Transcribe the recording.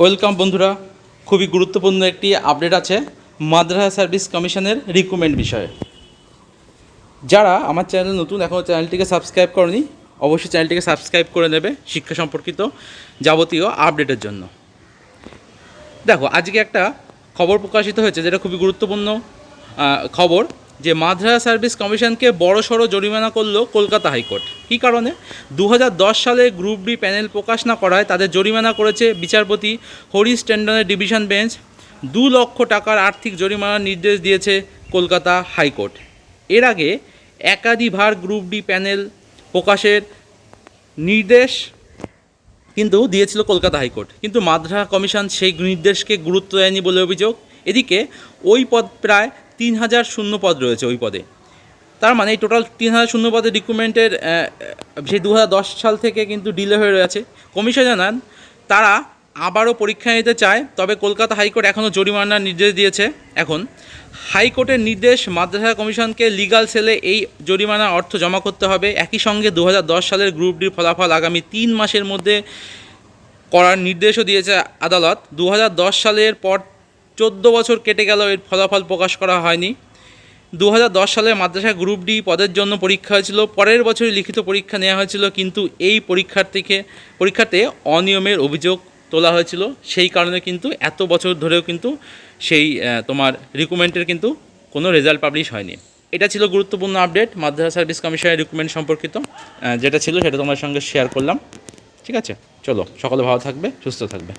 Welcome বন্ধুরা, খুবই গুরুত্বপূর্ণ একটি আপডেট আছে মাদ্রাসা সার্ভিস কমিশনের রিক্রুটমেন্ট বিষয়ে। যারা আমার চ্যানেল নতুন এখনও চ্যানেলটিকে সাবস্ক্রাইব করনি, অবশ্যই চ্যানেলটিকে সাবস্ক্রাইব করে নেবে শিক্ষা সম্পর্কিত যাবতীয় আপডেটের জন্য। দেখো, আজকে একটা খবর প্রকাশিত হয়েছে, যেটা খুবই গুরুত্বপূর্ণ খবর। যে মাদ্রাসা সার্ভিস কমিশনকে বড় সড়ো জরিমানা করল কলকাতা হাইকোর্ট। কী কারণে? দু হাজার দশ সালে গ্রুপ ডি প্যানেল প্রকাশ না করায় তাদের জরিমানা করেছে বিচারপতি হরিশ টেন্ডনের ডিভিশন বেঞ্চ। দু লক্ষ টাকার আর্থিক জরিমানার নির্দেশ দিয়েছে কলকাতা হাইকোর্ট। এর আগে একাধিবার গ্রুপ ডি প্যানেল প্রকাশের নির্দেশ কিন্তু দিয়েছিল কলকাতা হাইকোর্ট। কিন্তু মাদ্রাসা কমিশন সেই নির্দেশকে গুরুত্ব দেয়নি বলে অভিযোগ। এদিকে ওই পদ প্রায় তিন হাজার শূন্য পদ রয়েছে ওই পদে। তার মানে এই টোটাল তিন হাজার শূন্য পদের রিক্রুটমেন্টের সেই দু সাল থেকে কিন্তু ডিলে হয়ে রয়েছে। কমিশন জানান, তারা আবারও পরীক্ষা নিতে চায়, তবে কলকাতা হাইকোর্ট এখনও জরিমানার নির্দেশ দিয়েছে। এখন, হাইকোর্টের নির্দেশ মাদ্রাসা কমিশনকে লিগাল সেলে এই জরিমানা অর্থ জমা করতে হবে। একই সঙ্গে দু হাজার দশ সালের গ্রুপ ডির ফলাফল আগামী তিন মাসের মধ্যে করার নির্দেশও দিয়েছে আদালত। দু হাজার দশ সালের পর চোদ্দ বছর কেটে গেল, এর ফলাফল প্রকাশ করা হয়নি। দু হাজার দশ সালে মাদ্রাসা গ্রুপ ডি পদের জন্য পরীক্ষা হয়েছিল। পরের বছরই লিখিত পরীক্ষা নেওয়া হয়েছিল, কিন্তু এই পরীক্ষার থেকে পরীক্ষাতে অনিয়মের অভিযোগ তোলা হয়েছিল। সেই কারণে কিন্তু এত বছর ধরেও কিন্তু সেই তোমার রিক্রুটমেন্টের কিন্তু কোনো রেজাল্ট পাবলিশ হয়নি। এটা ছিল গুরুত্বপূর্ণ আপডেট, মাদ্রাসা সার্ভিস কমিশনের রিক্রুটমেন্ট সম্পর্কিত। যেটা ছিল সেটা তোমার সঙ্গে শেয়ার করলাম। ঠিক আছে? চলো, সকলে ভালো থাকবে, সুস্থ থাকবে।